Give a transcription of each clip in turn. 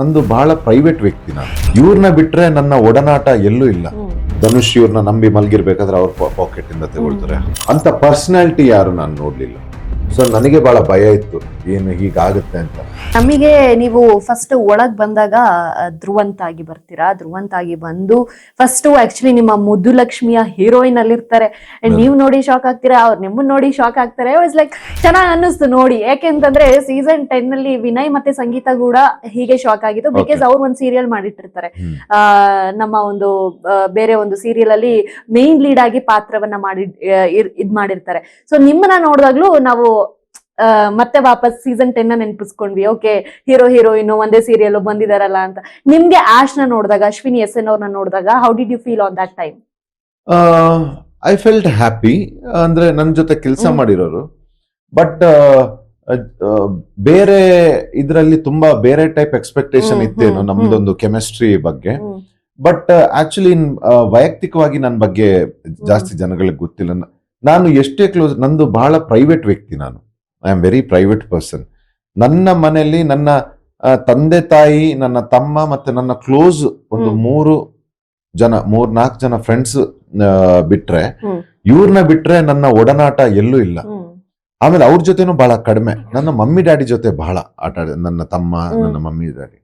ನಂದು ಬಹಳ ಪ್ರೈವೇಟ್ ವ್ಯಕ್ತಿ ನಾನು. ಇವ್ರನ್ನ ಬಿಟ್ರೆ ನನ್ನ ಒಡನಾಟ ಎಲ್ಲೂ ಇಲ್ಲ. ಧನುಷ್ ಇವ್ರನ್ನ ನಂಬಿ ಮಲಗಿರ್ಬೇಕಾದ್ರೆ ಅವ್ರ ಪಾಕೆಟ್ ಇಂದ ತಗೊಳ್ತಾರೆ. ಅಂತ ಪರ್ಸನಾಲಿಟಿ ಯಾರು ನಾನು ನೋಡ್ಲಿಲ್ಲ. ಸೊ ನನಗೆ ಬಹಳ ಭಯ ಇತ್ತು. ಏನು ಹೀಗಾಗುತ್ತೆ ಅಂತ. ನಮಗೆ ನೀವು ಫಸ್ಟ್ ಒಳಗೆ ಬಂದಾಗ ಧ್ರುವಂತಾಗಿ ಆಗಿ ಬರ್ತೀರಾ? ಧ್ರುವಂತಾಗಿ ಬಂದು ಫಸ್ಟ್ ಆಕ್ಚುಲಿ ನಿಮ್ಮ ಮುದ್ದು ಲಕ್ಷ್ಮಿಯ ಹೀರೋಯಿನ್ ಅಲ್ಲಿ ಇರ್ತಾರೆ ನೀವು ನೋಡಿ ಶಾಕ್ ಆಗ್ತೀರಾ? ಅವ್ರು ನಿಮ್ಮನ್ನ ನೋಡಿ ಶಾಕ್ ಆಗ್ತಾರೆ. ವಾಸ್ ಲೈಕ್ ಚೆನ್ನಾಗಿ ಅನ್ನಿಸ್ತು ನೋಡಿ. ಯಾಕೆಂತಂದ್ರೆ ಸೀಸನ್ ಟೆನ್ ಅಲ್ಲಿ ವಿನಯ್ ಮತ್ತೆ ಸಂಗೀತ ಕೂಡ ಹೀಗೆ ಶಾಕ್ ಆಗಿತ್ತು ಬಿಕಾಸ್. ಅವ್ರು ಒಂದು ಸೀರಿಯಲ್ ಮಾಡಿಟ್ಟಿರ್ತಾರೆ. ನಮ್ಮ ಒಂದು ಬೇರೆ ಒಂದು ಸೀರಿಯಲ್ ಅಲ್ಲಿ ಮೇನ್ ಲೀಡ್ ಆಗಿ ಪಾತ್ರವನ್ನ ಮಾಡಿ ಇದ್ ಮಾಡಿರ್ತಾರೆ. ಸೊ ನಿಮ್ಮನ್ನ ನೋಡಿದಾಗ್ಲೂ ನಾವು ಮತ್ತೆ ವಾಪಸ್ ಸೀಸನ್ ಟೆನ್ ನೆನಪಿಸ್ಕೊಂಡ್ವಿ. ಓಕೆ ಹೀರೋ ಹೀರೋಯಿನ್ ಒಂದೇ ಸೀರಿಯಲ್ ಬಂದಿದಾರಲ್ಲ ಅಂತ. ನಿಮ್ಗೆ ಆಶ್ನ ನೋಡಿದಾಗ ಅಶ್ವಿನಿ ಎಸ್ ಎನ್ ಅವ್ರನ್ನ ನೋಡಿದಾಗ how did you feel on that time I felt happy ಅಂದ್ರೆ ನನ್ನ ಜೊತೆ ಕೆಲಸ ಮಾಡಿರೋರು. ಬಟ್ ಬೇರೆ ಇದರಲ್ಲಿ ತುಂಬಾ ಬೇರೆ ಟೈಪ್ ಎಕ್ಸ್ಪೆಕ್ಟೇಷನ್ ಇತ್ತೇನು ನಮ್ದೊಂದು ಕೆಮಿಸ್ಟ್ರಿ ಬಗ್ಗೆ. ಬಟ್ ಆಕ್ಚುಲಿ ವೈಯಕ್ತಿಕವಾಗಿ ನನ್ನ ಬಗ್ಗೆ ಜಾಸ್ತಿ ಜನಗಳಿಗೆ ಗೊತ್ತಿಲ್ಲ. ನಾನು ಎಷ್ಟೇ ಕ್ಲೋಸ್ ನಂದು ಬಹಳ ಪ್ರೈವೇಟ್ ವ್ಯಕ್ತಿ ನಾನು. I am very private person ನನ್ನ ಮನೆಯಲ್ಲಿ ನನ್ನ ತಂದೆ ತಾಯಿ ನನ್ನ ತಮ್ಮ ಮತ್ತೆ ನನ್ನ ಕ್ಲೋಸ್ ಒಂದು ಮೂರು ಜನ ಮೂರ್ ನಾಲ್ಕು ಜನ ಫ್ರೆಂಡ್ಸ್ ಬಿಟ್ರೆ. ಇವ್ರನ್ನ ಬಿಟ್ರೆ ನನ್ನ ಒಡನಾಟ ಎಲ್ಲೂ ಇಲ್ಲ. ಆಮೇಲೆ ಅವ್ರ ಜೊತೆನೂ ಬಹಳ ಕಡಿಮೆ. ನನ್ನ ಮಮ್ಮಿ ಡ್ಯಾಡಿ ಜೊತೆ ಬಹಳ ಆಟ ನನ್ನ ತಮ್ಮ ನನ್ನ ಮಮ್ಮಿ ಡ್ಯಾಡಿ.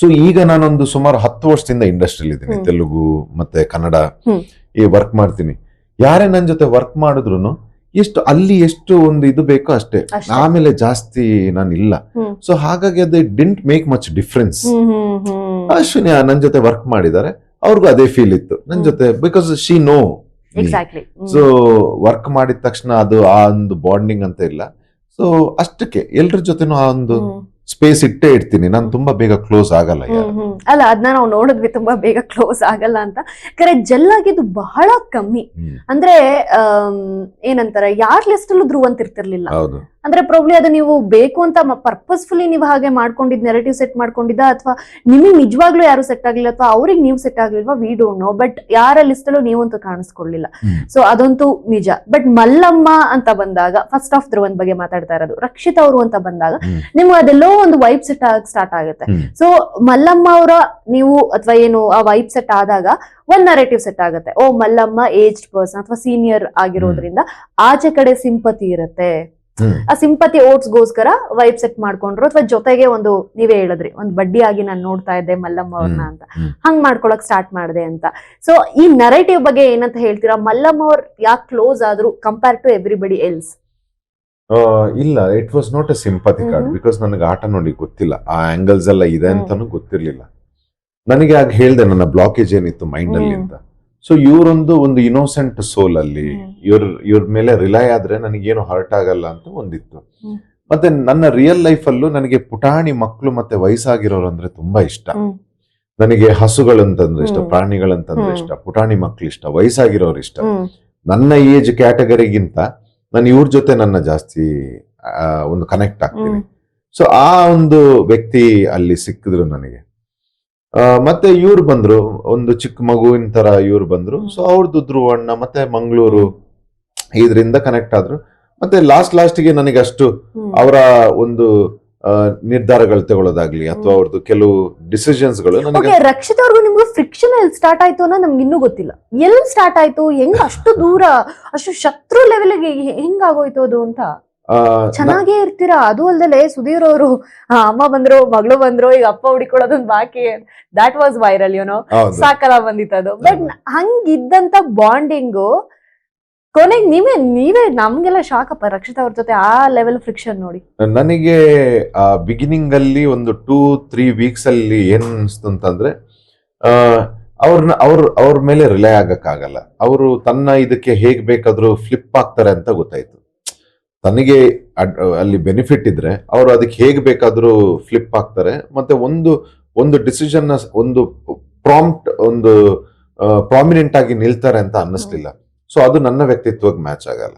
ಸೊ ಈಗ ನಾನೊಂದು ಸುಮಾರು ಹತ್ತು ವರ್ಷದಿಂದ ಇಂಡಸ್ಟ್ರಿಯಲ್ಲಿ ಇದ್ದೀನಿ. ತೆಲುಗು ಮತ್ತೆ ಕನ್ನಡ ಈ ವರ್ಕ್ ಮಾಡ್ತೀನಿ. ಯಾರೇ ನನ್ನ ಜೊತೆ ವರ್ಕ್ ಮಾಡಿದ್ರು ಎಷ್ಟು ಅಲ್ಲಿ ಎಷ್ಟು ಒಂದು ಇದು ಬೇಕೋ ಅಷ್ಟೇ. ಆಮೇಲೆ ಜಾಸ್ತಿ ನಾನು ಇಲ್ಲ. ಸೊ ಹಾಗಾಗಿ ಅದೇ didn't make much difference Ashwini ನನ್ನ ಜೊತೆ ವರ್ಕ್ ಮಾಡಿದ್ದಾರೆ ಅವ್ರಿಗೂ ಅದೇ ಫೀಲ್ ಇತ್ತು. ನನ್ನ ಜೊತೆ because she know so work ಮಾಡಿದ ತಕ್ಷಣ ಅದು ಆ ಒಂದು ಬಾಂಡಿಂಗ್ ಅಂತ ಇಲ್ಲ. ಸೊ ಅಷ್ಟಕ್ಕೆ ಎಲ್ರ ಜೊತೆನೂ ಆ ಒಂದು ಸ್ಪೇಸ್ ಇಟ್ಟೇ ಇಡ್ತೀನಿ. ನಾನು ತುಂಬಾ ಬೇಗ ಕ್ಲೋಸ್ ಆಗಲ್ಲ. ಅಲ್ಲ ಅದನ್ನ ನಾವು ನೋಡಿದ್ವಿ ತುಂಬಾ ಬೇಗ ಕ್ಲೋಸ್ ಆಗಲ್ಲ ಅಂತ. ಕರೆ ಜೆಲ್ ಆಗಿದ್ದು ಬಹಳ ಕಮ್ಮಿ. ಅಂದ್ರೆ ಏನಂತಾರೆ ಯಾರ್ ಲಿಸ್ಟ್ ಅಲ್ಲೂ ಧ್ರುವಂತ ಇರ್ತಿರ್ಲಿಲ್ಲ. ಹೌದು. ಅಂದ್ರೆ ಪ್ರಾಬ್ಲಿ ಅದು ನೀವು ಬೇಕು ಅಂತ ಪರ್ಪಸ್ಫುಲಿ ನೀವು ಹಾಗೆ ಮಾಡ್ಕೊಂಡಿದ್ ನೆರೆಟಿವ್ ಸೆಟ್ ಮಾಡ್ಕೊಂಡಿದ್ದ ಅಥವಾ ನಿಮಗೆ ನಿಜವಾಗ್ಲೂ ಯಾರು ಸೆಟ್ ಆಗ್ಲಿಲ್ಲ ಅಥವಾ ಅವ್ರಿಗೆ ನೀವು ಸೆಟ್ ಆಗ್ಲಿಲ್ವಾ ವಿ ಡೋಂಟ್ ನೋ ಬಟ್ ಯಾರ ಲಿಸ್ಟ್ ಅಲ್ಲೂ ನೀವಂತೂ ಕಾಣಿಸ್ಕೊಳ್ಳಿಲ್ಲ. ಸೊ ಅದಂತೂ ನಿಜ ಬಟ್ ಮಲ್ಲಮ್ಮ ಅಂತ ಬಂದಾಗ ಫಸ್ಟ್ ಆಫ್ ಧ್ರುವನ್ ಬಗ್ಗೆ ಮಾತಾಡ್ತಾ ಇರೋದು ರಕ್ಷಿತ್ ಅವರು ಅಂತ ಬಂದಾಗ. ನಿಮ್ಗೆ ಅದೆಲ್ಲೋ ಒಂದು ವೈಬ್ ಸೆಟ್ ಆಗಿ ಸ್ಟಾರ್ಟ್ ಆಗುತ್ತೆ. ಸೊ ಮಲ್ಲಮ್ಮ ಅವರ ನೀವು ಅಥವಾ ಏನು ಆ ವೈಬ್ ಸೆಟ್ ಆದಾಗ ಒಂದ್ ನರೇಟಿವ್ ಸೆಟ್ ಆಗುತ್ತೆ ಓ ಮಲ್ಲಮ್ಮ ಏಜ್ಡ್ ಪರ್ಸನ್ ಅಥವಾ ಸೀನಿಯರ್ ಆಗಿರೋದ್ರಿಂದ ಆಚೆ ಕಡೆ ಸಿಂಪತಿ ಇರುತ್ತೆ. ಆ ಸಿಂಪತಿ ಓಟ್ಸ್ಗೋಸ್ಕರ ವೈಬ್ ಸೆಟ್ ಮಾಡ್ಕೊಂಡ್ರು ಅಥವಾ ಜೊತೆಗೆ ಒಂದು ನೀವೇ ಹೇಳಿದ್ರಿ ಒಂದು ಬಡ್ಡಿ ಆಗಿ ನಾನು ನೋಡ್ತಾ ಇದ್ದೆ ಮಲ್ಲಮ್ಮ ಅವ್ರನ್ನ ಅಂತ. ಹಂಗ್ ಮಾಡ್ಕೊಳಕ್ ಸ್ಟಾರ್ಟ್ ಮಾಡಿದೆ ಅಂತ. ಸೊ ಈ ನರೇಟಿವ್ ಬಗ್ಗೆ ಏನಂತ ಹೇಳ್ತೀರಾ? ಮಲ್ಲಮ್ಮ ಅವ್ರ ಯಾಕೆ ಕ್ಲೋಸ್ ಆದ್ರು ಕಂಪೇರ್ ಟು ಎವ್ರಿಬಡಿ ಎಲ್ಸ್ ಇಲ್ಲ it was not a sympathy card. Because ನನಗೆ ಆಟ ನೋಡಿ ಗೊತ್ತಿಲ್ಲ. ಆ ಆಂಗಲ್ಸ್ ಎಲ್ಲ ಇದೆ. ಅಂತಾನು ಗೊತ್ತಿರ್ಲಿಲ್ಲ. ನನಗೆ ಆಗ ಹೇಳ್ದೆ ನನ್ನ ಬ್ಲಾಕೇಜ್ ಏನಿತ್ತು ಮೈಂಡ್ ಅಲ್ಲಿ ಅಂತ. ಸೊ ಇವರೊಂದು ಒಂದು ಇನೋಸೆಂಟ್ ಸೋಲ್ ಅಲ್ಲಿ. ಇವ್ರ ಇವ್ರ ಮೇಲೆ ರಿಲೈ ಆದ್ರೆ ನನಗೇನು ಹರ್ಟ್ ಆಗಲ್ಲ ಅಂತ ಒಂದಿತ್ತು ಮತ್ತೆ ನನ್ನ ರಿಯಲ್ ಲೈಫ್ ಅಲ್ಲೂ ನನಗೆ ಪುಟಾಣಿ ಮಕ್ಕಳು ಮತ್ತೆ ವಯಸ್ಸಾಗಿರೋರು ಅಂದ್ರೆ ತುಂಬಾ ಇಷ್ಟ. ನನಗೆ ಹಸುಗಳಂತಂದ್ರೆ ಇಷ್ಟ. ಪ್ರಾಣಿಗಳಂತಂದ್ರೆ ಇಷ್ಟ ಪುಟಾಣಿ ಮಕ್ಳು ಇಷ್ಟ ವಯಸ್ಸಾಗಿರೋರು ಇಷ್ಟ ನನ್ನ ಏಜ್ ಕ್ಯಾಟಗರಿಗಿಂತ ನಾನು ಇವ್ರ ಜೊತೆ ನನ್ನ ಜಾಸ್ತಿ ಒಂದು ಕನೆಕ್ಟ್ ಆಗ್ತೀನಿ. ಸೊ ಆ ಒಂದು ವ್ಯಕ್ತಿ ಅಲ್ಲಿ ಸಿಕ್ಕಿದ್ರು ನನಗೆ ಮತ್ತೆ ಇವ್ರು ಬಂದ್ರು ಒಂದು ಚಿಕ್ಕ ಮಗುವಿನ ತರ ಇವ್ರು ಬಂದ್ರು. ಸೊ ಅವ್ರದ್ದು ಧ್ರುವಣ್ಣ ಮತ್ತೆ ಮಂಗಳೂರು ಇದರಿಂದ ಕನೆಕ್ಟ್ ಆದ್ರು ಮತ್ತೆ ಲಾಸ್ಟ್ ಲಾಸ್ಟ್ಗೆ ನನಗೆ ಅಷ್ಟು. ಅವರ ಒಂದು ನಿರ್ಧಾರಗಳು ತಗೊಳ್ಳೋದಾಗ್ಲಿ ಅಥವಾ. ಅವ್ರದ್ದು ಕೆಲವು ಡಿಸಿಷನ್ಸ್ಗಳು ನನಗೆ ರಕ್ಷಿತ್ ಅವ್ರಿಗೂ ನಿಮ್ಗೆ ಫ್ರಿಕ್ಷನ್ ಎಲ್ಲಿ ಸ್ಟಾರ್ಟ್ ಆಯ್ತು ಅನ್ನೋ ನಮ್ಗೆ ಇನ್ನೂ ಗೊತ್ತಿಲ್ಲ ಎಲ್ಲಿ ಸ್ಟಾರ್ಟ್ ಆಯ್ತು ಹೆಂಗ್ ಅಷ್ಟು ದೂರ ಅಷ್ಟು ಶತ್ರು ಲೆವೆಲ್ಗೆ ಹೆಂಗಾಗೋಯ್ತು ಅದು ಅಂತ ಚೆನ್ನಾಗೇ ಇರ್ತೀರಾ? ಅದು ಅಲ್ದಲೆ ಸುಧೀರ್ ಅವರು ಅಮ್ಮ ಬಂದ್ರು ಮಗಳು ಬಂದ್ರು ಈಗ ಅಪ್ಪ ಹುಡಿಕೊಳ್ಳೋದೊಂದು ಬಾಕಿ. ದಾಟ್ ವಾಸ್ ವೈರಲ್ ಏನೋ ಸಾಕಲ್ಲ ಬಂದಿತ್ತು ಅದು ಬಟ್ ಹಂಗಿದ್ದಂತ ಬಾಂಡಿಂಗು ಕೊನೆಗೆ ನೀವೇ ನೀವೇ ನಮ್ಗೆಲ್ಲ ಶಾಕ್ ಅಪ್ಪ ರಕ್ಷಿತ್ ಅವ್ರ ಜೊತೆ ಆ ಲೆವೆಲ್ ಫ್ರಿಕ್ಷನ್ ನೋಡಿ. ನನಗೆ ಬಿಗಿನಿಂಗ್ ಅಲ್ಲಿ ಒಂದು ಟೂ ತ್ರೀ ವೀಕ್ಸ್ ಅಲ್ಲಿ ಏನ್ ಅನ್ಸ್ತು ಅಂತಂದ್ರೆ ಅವ್ರನ್ನ ಅವ್ರ ಅವ್ರ ಮೇಲೆ ರಿಲೈ ಆಗಕ್ಕಾಗಲ್ಲ. ಅವರು ತನ್ನ ಇದಕ್ಕೆ ಹೇಗ್ ಬೇಕಾದ್ರೂ ಫ್ಲಿಪ್ ಆಗ್ತಾರೆ ಅಂತ ಗೊತ್ತಾಯ್ತು. ತನಗೆ ಅಲ್ಲಿ ಬೆನಿಫಿಟ್ ಇದ್ರೆ ಅವರು ಅದಕ್ಕೆ ಹೇಗೆ ಬೇಕಾದರೂ ಫ್ಲಿಪ್ ಆಗ್ತಾರೆ ಮತ್ತೆ ಒಂದು ಒಂದು ಡಿಸಿಷನ್ ಒಂದು ಪ್ರಾಂಪ್ಟ್ ಒಂದು ಪ್ರಾಮಿನೆಂಟ್ ಆಗಿ ನಿಲ್ತಾರೆ ಅಂತ ಅನ್ನಿಸ್ಲಿಲ್ಲ. ಸೊ ಅದು ನನ್ನ ವ್ಯಕ್ತಿತ್ವಕ್ಕೆ ಮ್ಯಾಚ್ ಆಗಲ್ಲ.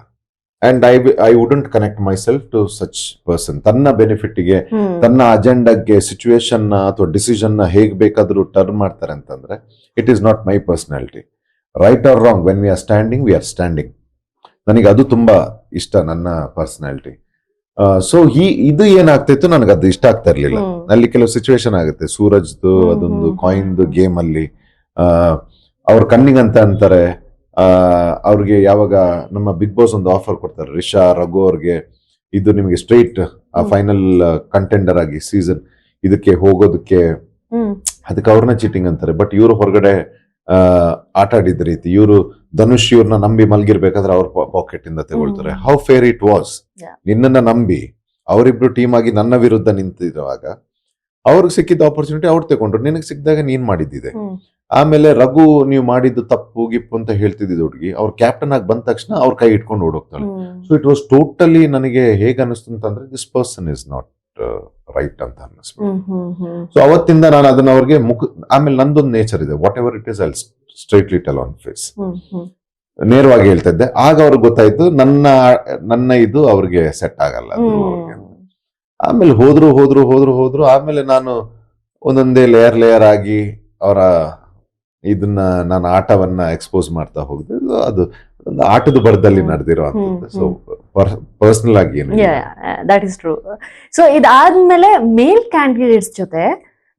And I I wouldn't connect myself to such person ತನ್ನ ಬೆನಿಫಿಟ್ಗೆ ತನ್ನ ಅಜೆಂಡಾಗೆ ಸಿಚುವೇಶನ್ ಅಥವಾ ಡಿಸಿಷನ್ನ ಬೇಕಾದರೂ ಬೇಕಾದ್ರೂ ಟರ್ನ್ ಮಾಡ್ತಾರೆ ಅಂತಂದ್ರೆ it is not my personality right or wrong when we are standing we are standing ನನಗೆ ಅದು ತುಂಬಾ ಇಷ್ಟ ನನ್ನ ಪರ್ಸನಾಲಿಟಿ ಸೊ ಈ ಇದು ಏನಾಗ್ತಿತ್ತು ನನಗೆ ಅದು ಇಷ್ಟ ಆಗ್ತಾ ಇರ್ಲಿಲ್ಲ. ಅಲ್ಲಿ ಕೆಲವು ಸಿಚುವೇಶನ್ ಆಗುತ್ತೆ. ಸೂರಜ್ದು ಅದೊಂದು ಕಾಯಿನ್ದು ಗೇಮ್ ಅಲ್ಲಿ ಅವ್ರ ಕಣ್ಣಿಗೆ ಅಂತ ಅಂತಾರೆ ಅವ್ರಿಗೆ ಯಾವಾಗ ನಮ್ಮ ಬಿಗ್ ಬಾಸ್ ಒಂದು ಆಫರ್ ಕೊಡ್ತಾರೆ ರಿಷಾ ರಘು ಅವ್ರಿಗೆ ಇದು ನಿಮಗೆ ಸ್ಟ್ರೈಟ್ ಆ ಫೈನಲ್ ಕಂಟೆಂಡರ್ ಆಗಿ ಸೀಸನ್ ಇದಕ್ಕೆ ಹೋಗೋದಕ್ಕೆ ಅದಕ್ಕೆ ಅವ್ರನ್ನ ಚೀಟಿಂಗ್ ಅಂತಾರೆ. ಬಟ್ ಇವರು ಹೊರಗಡೆ ಆಟ ಆಡಿದ ರೀತಿ. ಇವರು ಧನುಷ್ ಇವ್ರನ್ನ ನಂಬಿ ಮಲ್ಗಿರ್ಬೇಕಾದ್ರೆ ಅವ್ರ ಪಾಕೆಟ್ ಇಂದ ತಗೊಳ್ತಾರೆ. ಹೌ ಫೇರ್ ಇಟ್ ವಾಸ್ ನಿನ್ನನ್ನ ನಂಬಿ ಅವರಿಬ್ರು ಟೀಮ್ ಆಗಿ ನನ್ನ ವಿರುದ್ಧ ನಿಂತಿರುವಾಗ ಅವ್ರಿಗೆ ಸಿಕ್ಕಿದ್ದ ಆಪರ್ಚುನಿಟಿ ಅವ್ರು ತಗೊಂಡ್ರು. ನಿನಗೆ ಸಿಕ್ಕಿದಾಗ ನೀನ್ ಮಾಡಿದ್ದಿದೆ. ಆಮೇಲೆ ರಘು ನೀವು ಮಾಡಿದ್ದು ತಪ್ಪು ಗಿಪ್ಪು ಅಂತ ಹೇಳ್ತಿದ್ದಿದ್ದು ಹುಡುಗಿ ಅವ್ರ ಕ್ಯಾಪ್ಟನ್ ಆಗಿ ಬಂದ ತಕ್ಷಣ ಅವ್ರ ಕೈ ಇಟ್ಕೊಂಡು ಓಡೋಗ್ತಾಳೆ. ಸೊ ಇಟ್ ವಾಸ್ ಟೋಟಲಿ ನನಗೆ ಹೇಗೆ ಅನಿಸ್ತು ಅಂತಂದ್ರೆ this person is not right ಅಂತ ಅನ್ನಿಸ್ಬೇಕು ಸೊ ಅವತ್ತಿಂದ ನಾನು ಅದನ್ನ ಅವ್ರಿಗೆ ಮುಖ ಆಮೇಲೆ ನಂದೊಂದು ನೇಚರ್ ಇದೆ. Whatever it is I straightly tell on face ನೇರವಾಗಿ ಹೇಳ್ತಾ ಇದ್ದೆ. ಆಗ ಅವ್ರಿಗೆ ಗೊತ್ತಾಯ್ತು ನನ್ನ ನನ್ನ ಇದು ಅವ್ರಿಗೆ ಸೆಟ್ ಆಗಲ್ಲ ಆಮೇಲೆ ಹೋದ್ರು ಹೋದ್ರು ಹೋದ್ರು ಹೋದ್ರು. ಆಮೇಲೆ ನಾನು ಒಂದೊಂದೇ ಲೇಯರ್ ಲೇಯರ್ ಆಗಿ ಅವರ ಇದನ್ನ ನಾನು ಆಟವನ್ನ ಎಕ್ಸ್ಪೋಸ್ ಮಾಡ್ತಾ ಹೋಗಿದ್ದು. ಅದು ಒಂದು ಆಟದ ಬರದಲ್ಲಿ ನಡೆದಿರೋ ಸೊ ಪರ್ಸನಲ್ ಆಗಿ. ದಟ್ ಇಸ್ ಟ್ರೂ ಸೊ ಇದಾದ್ಮೇಲೆ ಮೇಲ್ ಕ್ಯಾಂಡಿಡೇಟ್ಸ್ ಜೊತೆ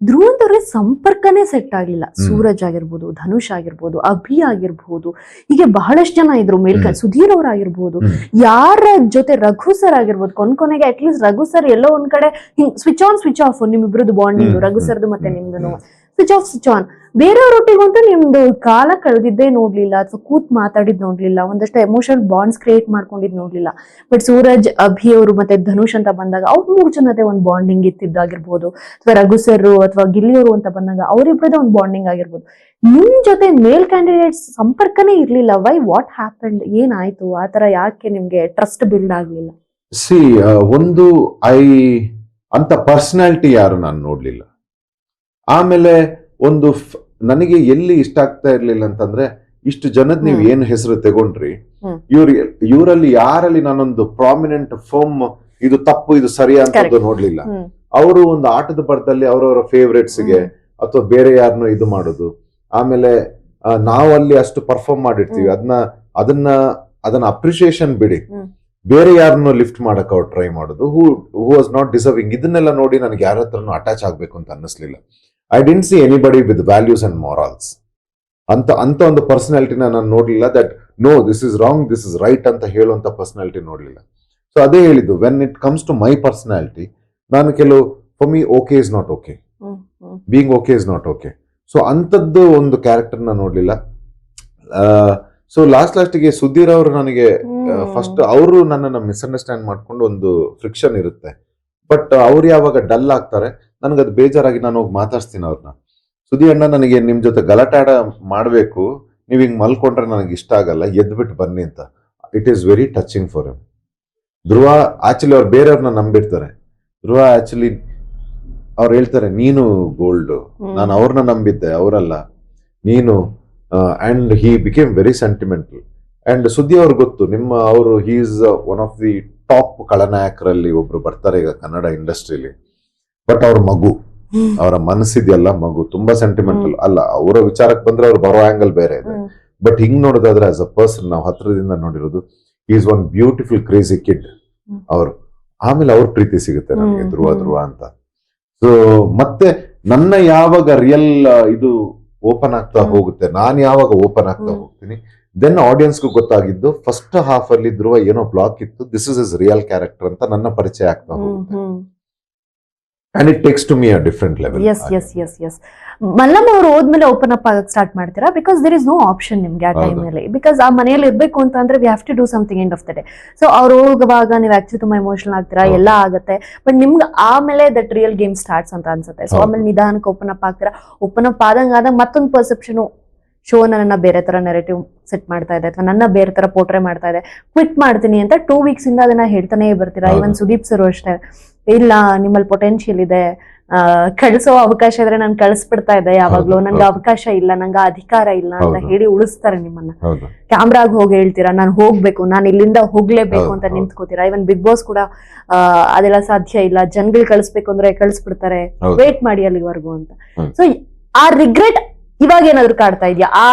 ಧ್ರುವಂತವ್ರಿಗೆ ಸಂಪರ್ಕನೇ ಸೆಟ್ ಆಗ್ಲಿಲ್ಲ ಸೂರಜ್ ಆಗಿರ್ಬೋದು ಧನುಷ್ ಆಗಿರ್ಬೋದು ಅಭಿ ಆಗಿರ್ಬೋದು ಹೀಗೆ ಬಹಳಷ್ಟು ಜನ ಇದ್ರು ಮೇಲ್ ಹ್ಮ್. ಸುಧೀರ್ ಅವ್ರ ಆಗಿರ್ಬೋದು ಯಾರ ಜೊತೆ ರಘು ಸರ್ ಆಗಿರ್ಬೋದು ಕೊನ್ ಕೊನೆಗೆ ಅಟ್ಲೀಸ್ಟ್ ರಘು ಸರ್ ಎಲ್ಲೋ ಒಂದ್ ಕಡೆ ಹಿಂಗ್ ಸ್ವಿಚ್ ಆನ್ ಸ್ವಿಚ್ ಆಫ್ ನಿಮ್ಮಿಬ್ರದ್ದು ಬಾಂಡಿಂಗ್ ರಘು ಸರ್ದು ಮತ್ತೆ ನಿಮ್ದು. ಸ್ವಿಚ್ ಆಫ್ ಸ್ವಿಚ್ ಆನ್ ಬೇರೆಯವರೊಟ್ಟಿಗಂತೂ ನಿಮ್ದು ಕಾಲ ಕಳೆದಿದ್ದೇ ನೋಡ್ಲಿಲ್ಲ, ಅಥವಾ ಕೂತ್ ಮಾತಾಡಿದ್ ನೋಡ್ಲಿಲ್ಲ, ಒಂದಷ್ಟು ಎಮೋಷನಲ್ ಬಾಂಡ್ಸ್ ಕ್ರಿಯೇಟ್ ಮಾಡ್ಕೊಂಡಿದ್ ನೋಡ್ಲಿಲ್ಲ. ಬಟ್ ಸೂರಜ್, ಅಭಿ ಅವರು ಮತ್ತೆ ಧನುಷ್ ಅಂತ ಬಂದಾಗ, ಅವ್ರ ಮೂರ್ ಜನತೆ ಒಂದು ಬಾಂಡಿಂಗ್ ಇತ್ತಿದ್ದಾಗಿರ್ಬೋದು. ಅಥವಾ ರಘು ಸರ್ ಅಥವಾ ಗಿಲ್ಲಿ ಅವರು ಅಂತ ಬಂದಾಗ ಅವರಿಬ್ಬರದೇ ಒಂದು ಬಾಂಡಿಂಗ್ ಆಗಿರ್ಬೋದು. ನಿಮ್ ಜೊತೆ ಮೇಲ್ ಕ್ಯಾಂಡಿಡೇಟ್ಸ್ ಸಂಪರ್ಕನೇ ಇರ್ಲಿಲ್ಲ. ವೈ ವಾಟ್ ಹ್ಯಾಪಂಡ್ ಏನಾಯ್ತು? ಆತರ ಯಾಕೆ ನಿಮ್ಗೆ ಟ್ರಸ್ಟ್ ಬಿಲ್ಡ್ ಆಗ್ಲಿಲ್ಲ? ಸಿ ಒಂದು ಐ ಅಂತ ಪರ್ಸನಾಲಿಟಿ ಯಾರು ನಾನು ನೋಡ್ಲಿಲ್ಲ. ಆಮೇಲೆ ಒಂದು ನನಗೆ ಎಲ್ಲಿ ಇಷ್ಟ ಆಗ್ತಾ ಇರ್ಲಿಲ್ಲ ಅಂತಂದ್ರೆ ಇಷ್ಟು ಜನದ ನೀವು. ಏನ್ ಹೆಸರು ತಗೊಂಡ್ರಿ. ಇವ್ರ ಇವರಲ್ಲಿ ಯಾರಲ್ಲಿ ನಾನೊಂದು ಪ್ರಾಮಿನೆಂಟ್ ಫರ್ಮ್ ಇದು ತಪ್ಪು ಇದು ಸರಿ ಅಂತದ್ದು Correct. ನೋಡ್ಲಿಲ್ಲ ಅವರು ಒಂದು ಆಟದ ಬರದಲ್ಲಿ ಅವರವರ ಫೇವ್ರೇಟ್ಸ್ಗೆ. ಅಥವಾ ಬೇರೆ ಯಾರನ್ನು ಇದು ಮಾಡೋದು ಆಮೇಲೆ ನಾವು ಅಲ್ಲಿ ಅಷ್ಟು ಪರ್ಫಾರ್ಮ್ ಮಾಡಿರ್ತೀವಿ. ಅದನ್ನ ಅದನ್ನ ಅದನ್ನ ಅಪ್ರಿಸಿಯೇಷನ್ ಬಿಡಿ ಬೇರೆ ಯಾರನ್ನು ಲಿಫ್ಟ್ ಮಾಡಕ್ ಅವ್ರು ಟ್ರೈ ಮಾಡೋದು who who was not deserving ಇದನ್ನೆಲ್ಲ ನೋಡಿ ನನಗೆ ಯಾರ ಹತ್ರನು ಅಟ್ಯಾಚ್ ಆಗ್ಬೇಕು ಅಂತ ಅನ್ನಿಸ್ಲಿಲ್ಲ I didn't see anybody with values and morals ಅಂತ ಅಂತ ಒಂದು ಪರ್ಸನಾಲಿಟಿನ ನಾನು ನೋಡಲಿಲ್ಲ that no this is wrong this is right ಅಂತ ಹೇಳುವಂಥ ಪರ್ಸನಾಲಿಟಿ ನೋಡಲಿಲ್ಲ. ಸೊ ಅದೇ ಹೇಳಿದ್ದು when it comes to my personality ನಾನು ಕೆಲವು for me okay is not okay being okay is not okay so ಅಂಥದ್ದು ಒಂದು ಕ್ಯಾರೆಕ್ಟರ್ನ ನೋಡಲಿಲ್ಲ. ಸೊ ಲಾಸ್ಟ್ ಲಾಸ್ಟಿಗೆ ಸುಧೀರ್ ಅವರು ನನಗೆ ಫಸ್ಟ್ ಅವರು ನನ್ನನ್ನು ಮಿಸ್ಅಂಡರ್ಸ್ಟ್ಯಾಂಡ್ ಮಾಡಿಕೊಂಡು ಒಂದು ಫ್ರಿಕ್ಷನ್ ಇರುತ್ತೆ. ಬಟ್ ಅವ್ರು ಯಾವಾಗ ಡಲ್ ಆಗ್ತಾರೆ ನನಗೆ ಅದು ಬೇಜಾರಾಗಿ ನಾನು ಹೋಗಿ ಮಾತಾಡ್ಸ್ತೀನಿ ಅವ್ರನ್ನ. ಸುದಿ ಅಣ್ಣ ನನಗೆ ನಿಮ್ ಜೊತೆ ಗಲಾಟಾಡ ಮಾಡಬೇಕು ನೀವು ಹಿಂಗೆ ಮಲ್ಕೊಂಡ್ರೆ ನನಗೆ ಇಷ್ಟ ಆಗಲ್ಲ ಎದ್ಬಿಟ್ಟು ಬನ್ನಿ ಅಂತ. It is very touching for me Dhruva actually ಅವ್ರು ಬೇರೆಯವ್ರನ್ನ ನಂಬಿರ್ತಾರೆ. ಧ್ರುವ ಆಕ್ಚುಲಿ ಅವ್ರು ಹೇಳ್ತಾರೆ ನೀನು ಗೋಲ್ಡ್. ನಾನು ಅವ್ರನ್ನ ನಂಬಿದ್ದೆ ಅವರಲ್ಲ. ನೀನು and he became very sentimental and ಸುದ್ದಿ ಅವ್ರಿಗೆ ಗೊತ್ತು ನಿಮ್ಮ ಅವರು he is one of the top ಖಳನಾಯಕರಲ್ಲಿ ಒಬ್ರು ಬರ್ತಾರೆ ಈಗ ಕನ್ನಡ ಇಂಡಸ್ಟ್ರಿಲಿ ಬಟ್ ಅವ್ರ ಮಗು. ಅವರ ಮನಸ್ಸಿದೆಯಲ್ಲ ಮಗು. ತುಂಬಾ ಸೆಂಟಿಮೆಂಟಲ್ ಅಲ್ಲ ಅವರ ವಿಚಾರಕ್ಕೆ ಬಂದ್ರೆ ಅವ್ರು ಬರೋ ಆಂಗಲ್ ಬೇರೆ ಇದೆ. ಬಟ್ ಹಿಂಗ್ ನೋಡೋದಾದ್ರೆ ಆಸ್ ಅ ಪರ್ಸನ್ ನಾವು ಹತ್ರದಿಂದ ನೋಡಿರೋದು is one beautiful crazy kid. ಅವರು. ಆಮೇಲೆ ಅವ್ರ ಪ್ರೀತಿ ಸಿಗುತ್ತೆ ನನಗೆ ಧ್ರುವ ಧ್ರುವ ಅಂತ. ಸೊ ಮತ್ತೆ ನನ್ನ ಯಾವಾಗ ರಿಯಲ್ ಇದು ಓಪನ್ ಆಗ್ತಾ ಹೋಗುತ್ತೆ ನಾನು ಯಾವಾಗ ಓಪನ್ ಆಗ್ತಾ. ಹೋಗ್ತೀನಿ ದೆನ್ ಆಡಿಯನ್ಸ್ಗೂ ಗೊತ್ತಾಗಿದ್ದು ಫಸ್ಟ್ ಹಾಫ್ ಅಲ್ಲಿ ಧ್ರುವ ಏನೋ ಬ್ಲಾಕ್ ಇತ್ತು this is is real character ಅಂತ ನನ್ನ ಪರಿಚಯ ಆಗ್ತಾ ಹೋಗುತ್ತೆ. And it takes to me a different level yes yes yes yes Mallamma ಅವರು ಹೋದ್ಮೇಲೆ ಓಪನ್ ಅಪ್ ಆಗಕ್ಕೆ ಸ್ಟಾರ್ಟ್ ಮಾಡ್ತೀರಾ? Because there is no option ನಿಮ್ಗೆ ಆ ಟೈಮ್ ಅಲ್ಲಿ. ಬಿಕಾಸ್ ಆ ಮನೆಯಲ್ಲಿ ಇರ್ಬೇಕು ಅಂತ ಅಂದ್ರೆ we have to do something end of the day so ಅವ್ರು ಹೋಗುವಾಗ ನೀವು ಆಕ್ಚುಲಿ ತುಂಬಾ ಎಮೋಷನಲ್ ಆಗ್ತೀರಾ. ಎಲ್ಲ ಆಗುತ್ತೆ. ಬಟ್ ನಿಮ್ಗೆ ಆಮೇಲೆ ದಟ್ ರಿಯಲ್ ಗೇಮ್ ಸ್ಟಾರ್ಟ್ಸ್ ಅಂತ ಅನ್ಸುತ್ತೆ. ಸೊ ಆಮೇಲೆ ನಿಧಾನಕ್ಕೆ ಓಪನ್ ಅಪ್ ಆಗ್ತೀರಾ? ಓಪನ್ ಅಪ್ ಆದಂಗ ಆದಾಗ ಮತ್ತೊಂದು ಪರ್ಸೆಪ್ಷನ್ ಶೋ ನನ್ನ ಬೇರೆ ತರ ನೆರೆಟಿವ್ ಸೆಟ್ ಮಾಡ್ತಾ ಇದೆ ಅಥವಾ ನನ್ನ ಬೇರೆ ತರ ಪೋಟ್ರೆ ಮಾಡ್ತಾ ಇದೆ. ಕ್ವಿಟ್ ಮಾಡ್ತೀನಿ ಅಂತ ಟೂ ವೀಕ್ಸ್ ಇಂದ ಅದನ್ನ ಹೇಳ್ತಾನೆ ಬರ್ತೀರಾ. ಇವನ್ ಸುದೀಪ್ ಸರ್ ಅಷ್ಟೇ. ಇಲ್ಲ ನಿಮ್ಮಲ್ಲಿ ಪೊಟೆನ್ಶಿಯಲ್ ಇದೆ. ಕಳಿಸೋ ಅವಕಾಶ ಇದ್ರೆ ನಾನು ಕಳಿಸ್ಬಿಡ್ತಾ ಇದ್ದೆ ಯಾವಾಗ್ಲೂ. ನಂಗೆ ಅವಕಾಶ ಇಲ್ಲ ನಂಗೆ ಅಧಿಕಾರ ಇಲ್ಲ ಅಂತ ಹೇಳಿ ಉಳಿಸ್ತಾರೆ ನಿಮ್ಮನ್ನ. ಕ್ಯಾಮ್ರಾಗ್ ಹೋಗಿ ಹೇಳ್ತೀರಾ? ನಾನು ಹೋಗ್ಬೇಕು ನಾನು ಇಲ್ಲಿಂದ ಹೋಗ್ಲೇಬೇಕು ಅಂತ. ನಿಂತ್ಕೋತೀರಾ? ಇವನ್ ಬಿಗ್ ಬಾಸ್ ಕೂಡ ಅದೆಲ್ಲ ಸಾಧ್ಯ ಇಲ್ಲ. ಜನಗಳು ಕಳಿಸ್ಬೇಕು ಅಂದ್ರೆ ಕಳಿಸ್ಬಿಡ್ತಾರೆ. ವೇಟ್ ಮಾಡಿ ಅಲ್ಲಿವರೆಗೂ ಅಂತ. ಸೊ ಆ ರಿಗ್ರೆಟ್ ಇವಾಗ ಏನಾದ್ರು ಕಾಡ್ತಾ ಇದೆಯಾ? ಆ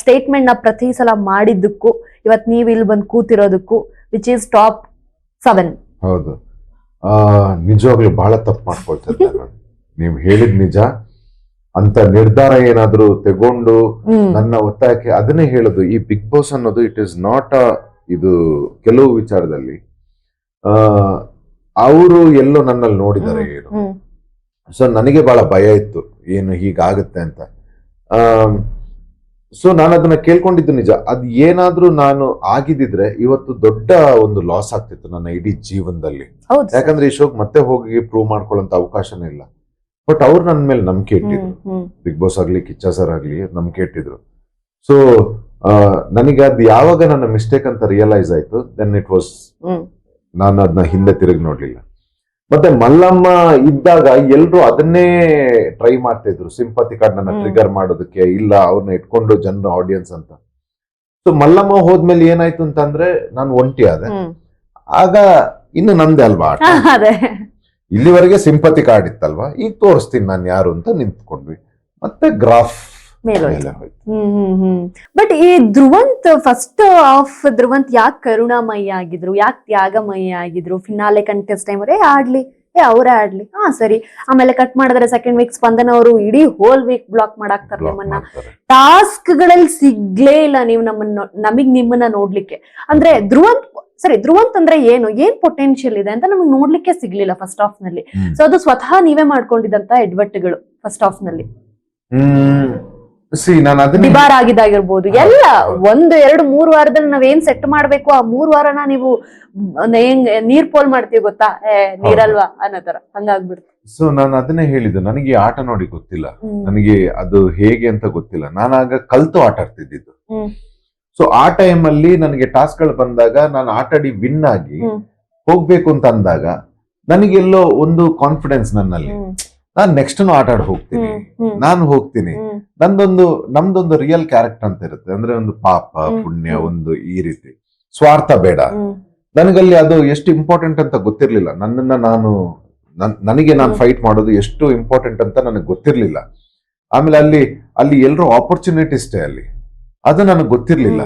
ಸ್ಟೇಟ್ಮೆಂಟ್ನ ಪ್ರತಿ ಸಲ ಮಾಡಿದ್ದಕ್ಕೂ ಇವತ್ ನೀವು ಇಲ್ಲಿ ಬಂದು ಕೂತಿರೋದಕ್ಕೂ ವಿಚ್ ಈಸ್ ಟಾಪ್ ಸೆವೆನ್ ಹೌದು. ಆ, ನಿಜವಾಗ್ಲೂ ಬಹಳ ತಪ್ಪು ಮಾಡ್ಕೊಳ್ತಾ ಇದ್ದೆ ನೀವು ಹೇಳಿದ್ ನಿಜ. ಅಂತ ನಿರ್ಧಾರ ಏನಾದ್ರೂ ತಗೊಂಡು ನನ್ನ ಒತ್ತಾಯಕ್ಕೆ ಅದನ್ನೇ ಹೇಳೋದು. ಈ ಬಿಗ್ ಬಾಸ್ ಅನ್ನೋದು ಇಟ್ ಇಸ್ ನಾಟ್ ಅ ಇದು ಕೆಲವು ವಿಚಾರದಲ್ಲಿ ಆ ಅವರು ಎಲ್ಲೋ ನನ್ನಲ್ಲಿ ನೋಡಿದ್ದಾರೆ ಏನು. ಸೊ ನನಗೆ ಬಹಳ ಭಯ ಇತ್ತು. ಏನು ಹೀಗಾಗುತ್ತೆ ಅಂತ. ಸೊ ನಾನು ಅದನ್ನ ಕೇಳ್ಕೊಂಡಿದ್ದು ನಿಜ. ಅದ್ ಏನಾದ್ರೂ ನಾನು ಆಗಿದ್ದಿದ್ರೆ ಇವತ್ತು ದೊಡ್ಡ ಒಂದು ಲಾಸ್ ಆಗ್ತಿತ್ತು ನನ್ನ ಇಡೀ ಜೀವನದಲ್ಲಿ. ಯಾಕಂದ್ರೆ ಈ ಶೋಕ್ ಮತ್ತೆ ಹೋಗಿ ಪ್ರೂವ್ ಮಾಡ್ಕೊಳ್ಳೋಂತ ಅವಕಾಶನೇ ಇಲ್ಲ. ಬಟ್ ಅವ್ರು ನನ್ನ ಮೇಲೆ ನಂಬಿಕೆ ಇಟ್ಟಿದ್ರು. ಬಿಗ್ ಬಾಸ್ ಆಗ್ಲಿ ಕಿಚ್ಚ ಸರ್ ಆಗ್ಲಿ ನಂಬಿಕೆ ಇಟ್ಟಿದ್ರು. ಸೊ ನನಗೆ ಅದು ಯಾವಾಗ ನನ್ನ ಮಿಸ್ಟೇಕ್ ಅಂತ ರಿಯಲೈಸ್ ಆಯ್ತು ದೆನ್ ಇಟ್ ವಾಸ್ ನಾನು ಅದನ್ನ ಹಿಂದೆ ತಿರುಗಿ ನೋಡ್ಲಿಲ್ಲ. ಮತ್ತೆ ಮಲ್ಲಮ್ಮ ಇದ್ದಾಗ ಎಲ್ರು ಅದನ್ನೇ ಟ್ರೈ ಮಾಡ್ತಾ ಇದ್ರು. ಸಿಂಪತಿ ಕಾರ್ಡ್ ನನ್ನ. ಟ್ರಿಗರ್ ಮಾಡೋದಕ್ಕೆ ಇಲ್ಲ ಅವ್ರನ್ನ ಇಟ್ಕೊಂಡು ಜನರ ಆಡಿಯನ್ಸ್ ಅಂತ. ಸೊ ಮಲ್ಲಮ್ಮ ಹೋದ್ಮೇಲೆ ಏನಾಯ್ತು ಅಂತಂದ್ರೆ ನಾನು ಒಂಟಿ ಆದೆ. ಆಗ ಇನ್ನು ನಂದೆ ಅಲ್ವಾ ಇಲ್ಲಿವರೆಗೆ ಸಿಂಪತಿ ಕಾರ್ಡ್ ಇತ್ತಲ್ವಾ? ಈಗ ತೋರಿಸ್ತೀನಿ ನಾನು ಯಾರು ಅಂತ ನಿಂತ್ಕೊಂಡ್ವಿ. ಮತ್ತೆ ಗ್ರಾಫ್ ಮೇಲೆ ಹೋಯ್ತು ಹ್ಮ್ ಹ್ಮ್ ಹ್ಮ್. ಬಟ್ ಈ ಧ್ರುವಂತ್ ಫಸ್ಟ್ ಆಫ್ ಧ್ರುವಂತ್ ಯಾಕೆ ಕರುಣಾಮಯಿ ಆಗಿದ್ರು ಯಾಕೆ ತ್ಯಾಗಮಯಿ ಆಗಿದ್ರು? ಫಿನಾಲೆ ಕಂಟೆಸ್ಟ್ ಟೈಮ್ ಏ ಆಡ್ಲಿ. ಏ ಅವರೇ ಆಡ್ಲಿ. ಹಾ ಸರಿ. ಆಮೇಲೆ ಕಟ್ ಮಾಡಿದ್ರೆ ಸೆಕೆಂಡ್ ವೀಕ್ ಸ್ಪಂದನ ಅವರು ಇಡೀ ಹೋಲ್ ವೀಕ್ ಬ್ಲಾಕ್ ಮಾಡಾಕ್ತಾರೆ ನಿಮ್ಮನ್ನ. ಟಾಸ್ಕ್ಗಳಲ್ಲಿ ಸಿಗ್ಲೇ ಇಲ್ಲ ನೀವು ನಮ್ಮನ್ನ ನಮಗ್ ನಿಮ್ಮನ್ನ ನೋಡ್ಲಿಕ್ಕೆ. ಅಂದ್ರೆ ಧ್ರುವಂತ್ ಸರಿ ಧ್ರುವಂತ್ ಅಂದ್ರೆ ಏನು? ಏನ್ ಪೊಟೆನ್ಶಿಯಲ್ ಇದೆ ಅಂತ ನಮಗೆ ನೋಡ್ಲಿಕ್ಕೆ ಸಿಗ್ಲಿಲ್ಲ ಫಸ್ಟ್ ಆಫ್ನಲ್ಲಿ. ಸೊ ಅದು ಸ್ವತಃ ನೀವೇ ಮಾಡ್ಕೊಂಡಿದ್ದಂತ ಎಡ್ವರ್ಟ್ಗಳು ಫಸ್ಟ್ ಆಫ್ನಲ್ಲಿ. ಹ್ಮ್. ಸಿ ನಾನು ಅದನ್ನ ಡಿಬಾರ್ ಆಗಿದ್ದಾಗಿರ್ಬೋದು. ಎಲ್ಲ. ಒಂದು ಎರಡು ಮೂರು ವಾರದಲ್ಲಿ ನಾವ್ ಏನ್ ಸೆಟ್ ಮಾಡ್ಬೇಕು ಆ ಮೂರು ವಾರನ ನೀವು ಹೆಂಗ್ ನೀರ್ ಪೋಲ್ ಮಾಡ್ತೀವಿ ಗೊತ್ತಾ? ಏ ನೀರಲ್ವಾ ಅನ್ನೋ ತರ ಹಂಗಾಗ್ಬಿಡ್ತು. ಸೊ ನಾನು ಅದನ್ನೇ ಹೇಳಿದ್ದು ನನಗೆ ಆಟ ನೋಡಿ ಗೊತ್ತಿಲ್ಲ. ನನಗೆ ಅದು ಹೇಗೆ ಅಂತ ಗೊತ್ತಿಲ್ಲ. ನಾನಾಗ ಕಲ್ತು ಆಟ ಆಡ್ತಿದ್ದು ಸೊ ಆ ಟೈಮ್ ಅಲ್ಲಿ ನನಗೆ ಟಾಸ್ಕ್ಗಳು ಬಂದಾಗ ನಾನು ಆಟಾಡಿ ವಿನ್ ಆಗಿ. ಹೋಗ್ಬೇಕು ಅಂತ ಅಂದಾಗ ನನಗೆಲ್ಲೋ ಒಂದು ಕಾನ್ಫಿಡೆನ್ಸ್ ನನ್ನಲ್ಲಿ. ನಾನು ನೆಕ್ಸ್ಟ್ ಆಟ ಆಡಿ ಹೋಗ್ತೀನಿ. ನಾನು ಹೋಗ್ತೀನಿ. ನಂದೊಂದು ನಮ್ದೊಂದು ರಿಯಲ್ ಕ್ಯಾರೆಕ್ಟರ್ ಅಂತ ಇರುತ್ತೆ. ಅಂದ್ರೆ ಒಂದು ಪಾಪ ಪುಣ್ಯ ಒಂದು ಈ ರೀತಿ. ಸ್ವಾರ್ಥ ಬೇಡ. ನನಗಲ್ಲಿ ಅದು ಎಷ್ಟು ಇಂಪಾರ್ಟೆಂಟ್ ಅಂತ ಗೊತ್ತಿರ್ಲಿಲ್ಲ. ನನ್ನನ್ನ ನಾನು ನನಗೆ ನಾನು ಫೈಟ್ ಮಾಡೋದು ಎಷ್ಟು ಇಂಪಾರ್ಟೆಂಟ್ ಅಂತ ನನಗೆ ಗೊತ್ತಿರ್ಲಿಲ್ಲ. ಆಮೇಲೆ ಅಲ್ಲಿ ಅಲ್ಲಿ ಎಲ್ಲರೂ ಆಪರ್ಚುನಿಟಿಸ್ಟೇ ಅಲ್ಲಿ. ಅದು ನನಗೆ ಗೊತ್ತಿರ್ಲಿಲ್ಲ.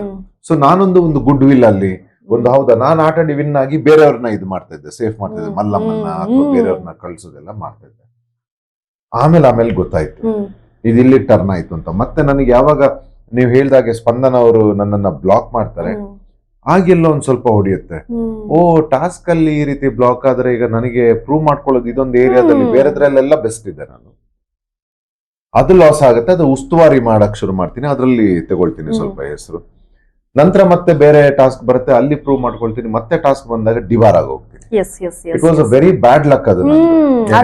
ಸೊ ನಾನೊಂದು ಒಂದು ಗುಡ್ ವಿಲ್ ಅಲ್ಲಿ ಒಂದು ಹೌದಾ ನಾನು ಆಟ ಆಡಿ ವಿನ್ ಆಗಿ ಬೇರೆಯವ್ರನ್ನ ಇದು ಮಾಡ್ತಾ ಇದ್ದೆ. ಸೇಫ್ ಮಾಡ್ತಾ ಇದ್ದೆ. ಮಲ್ಲಮ್ಮನ್ನ. ಅಥವಾ. ಬೇರೆಯವ್ರನ್ನ ಕಳ್ಸೋದೆಲ್ಲ ಮಾಡ್ತಾ ಇದ್ದೆ. ಆಮೇಲೆ ಆಮೇಲೆ ಗೊತ್ತಾಯ್ತು. ಇದಿಲ್ಲಿ ಇದು ಇಲ್ಲಿ ಟರ್ನ್ ಆಯ್ತು ಅಂತ. ಮತ್ತೆ ನನಗೆ ಯಾವಾಗ ನೀವು ಹೇಳ್ದಾಗೆ ಸ್ಪಂದನ ಅವರು ನನ್ನನ್ನ ಬ್ಲಾಕ್ ಮಾಡ್ತಾರೆ ಆಗೆಲ್ಲ ಒಂದ್ ಸ್ವಲ್ಪ ಹೊಡಿಯುತ್ತೆ. ಓ ಟಾಸ್ಕ್ ಅಲ್ಲಿ ಈ ರೀತಿ ಬ್ಲಾಕ್ ಆದ್ರೆ ಈಗ ನನಗೆ ಪ್ರೂವ್ ಮಾಡ್ಕೊಳ್ಳೋದು ಇದೊಂದು ಏರಿಯಾದಲ್ಲಿ. ಬೇರೆದ್ರಲ್ಲೆಲ್ಲ ಬೆಸ್ಟ್ ಇದೆ ನಾನು. ಅದು ಲಾಸ್ ಆಗುತ್ತೆ ಅದು ಉಸ್ತುವಾರಿ ಮಾಡಕ್ ಶುರು ಮಾಡ್ತೀನಿ ಅದರಲ್ಲಿ ತಗೊಳ್ತೀನಿ ಸ್ವಲ್ಪ ಹೆಸರು. ನಂತರ ಮತ್ತೆ ಬೇರೆ ಟಾಸ್ಕ್ ಬರುತ್ತೆ ಅಲ್ಲಿ ಪ್ರೂವ್ ಮಾಡ್ಕೊಳ್ತೀನಿ ಮತ್ತೆ ಟಾಸ್ಕ್ ಬಂದಾಗ ಡಿವಾರ್ ಆಗಿ ಹೋಗ್ತೀನಿ. Yes yes it was a very bad luck ಅದು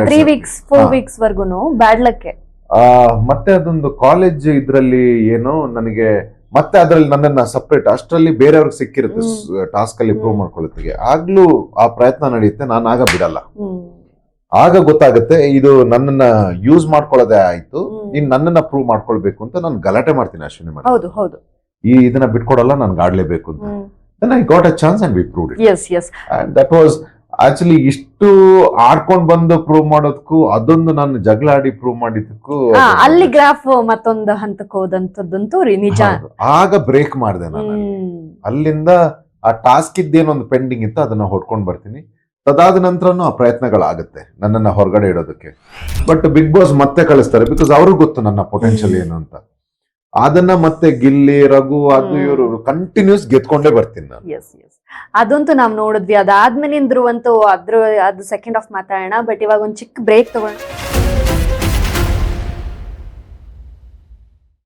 ತ್ರೀ. Weeks four. ವೀಕ್ಸ್ ವರ್ಗುನು ಬ್ಯಾಡ್ ಲಕ್ಕೆ ಆ, ಮತ್ತೆ ಅದೊಂದು ಕಾಲೇಜ್ ಇದ್ರಲ್ಲಿ ಏನೋ ನನಗೆ ಮತ್ತೆ ಅದ್ರಲ್ಲಿ ನನ್ನನ್ನ ಸಪ್ರೇಟ್ ಅಷ್ಟರಲ್ಲಿ ಬೇರೆಯವ್ರಿಗೆ ಸಿಕ್ಕಿರುತ್ತೆ ಟಾಸ್ಕ್ ಅಲ್ಲಿ ಪ್ರೂವ್. ಮಾಡ್ಕೊಳ್ಳೋದಕ್ಕೆ. ಆಗ್ಲೂ ಆ ಪ್ರಯತ್ನ ನಡೆಯುತ್ತೆ ನಾನು ಆಗ ಬಿಡಲ್ಲ. ಆಗ ಗೊತ್ತಾಗುತ್ತೆ ಇದು ನನ್ನನ್ನ ಯೂಸ್ ಮಾಡ್ಕೊಳ್ಳೋದೇ ಆಯ್ತು ನೀನ್ ಇನ್ ನನ್ನನ್ನ ಪ್ರೂವ್ ಮಾಡ್ಕೊಳ್ಬೇಕು ಅಂತ ನಾನು ಗಲಾಟೆ ಮಾಡ್ತೀನಿ ಅಶ್ವಿನಿ ಮೇಡಮ್ ಹೌದು ಹೌದು. ಈ ಇದನ್ನ ಬಿಟ್ಕೊಡಲ್ಲ ನನ್ಗೆ ಆಡ್ಲೇಬೇಕು ಅಂತ. Then I got a chance and we prove it yes yes that was actually ಇಷ್ಟು ಆಡ್ಕೊಂಡ್ ಬಂದು ಪ್ರೂವ್ ಮಾಡೋದಕ್ಕೂ ಅದೊಂದು ನಾನು ಜಗಳ ಆಡಿ ಪ್ರೂವ್ ಮಾಡಿದ್ದಕ್ಕೂ ಅಲ್ಲಿ ಗ್ರಾಫ್ ಮತ್ತೊಂದು ಹಂತಕ್ಕೆ ಹೋದಂತದ್ದಂತೂ ರೀ ನಿಜ. ಆಗ ಬ್ರೇಕ್ ಮಾಡಿದೆ ನಾನು ಅಲ್ಲಿಂದ ಆ ಟಾಸ್ಕ್ ಇದ್ದೇನೊಂದು ಪೆಂಡಿಂಗ್ ಇತ್ತು ಅದನ್ನ ಹೊಡ್ಕೊಂಡ್ ಬರ್ತೀನಿ. ತದಾದ ನಂತರನು ಆ ಪ್ರಯತ್ನಗಳಾಗುತ್ತೆ ನನ್ನನ್ನ ಹೊರಗಡೆ ಇಡೋದಕ್ಕೆ. ಬಟ್ ಬಿಗ್ ಬಾಸ್ ಮತ್ತೆ ಕಳಿಸ್ತಾರೆ ಬಿಕಾಸ್ ಅವ್ರಿಗೂ ಗೊತ್ತು ನನ್ನ ಪೊಟೆನ್ಷಿಯಲ್. ಏನು ಅಂತ. ಅದನ್ನ ಮತ್ತೆ ಗಿಲ್ಲಿ ರಘು ಅದು ಇವರು ಕಂಟಿನ್ಯೂಸ್ ಗೆದ್ಕೊಂಡೇ ಬರ್ತೀನಿ ನಾನು. ಎಸ್ ಎಸ್ ಅದಂತೂ ನಾವ್ ನೋಡಿದ್ವಿ. ಅದಾದ್ಮೇಲೆ ಅದ್ರ ಅದು ಸೆಕೆಂಡ್ ಆಫ್ ಮಾತಾಡೋಣ ಬಟ್ ಇವಾಗ ಒಂದ್ ಚಿಕ್ಕ ಬ್ರೇಕ್ ತಗೊಂಡು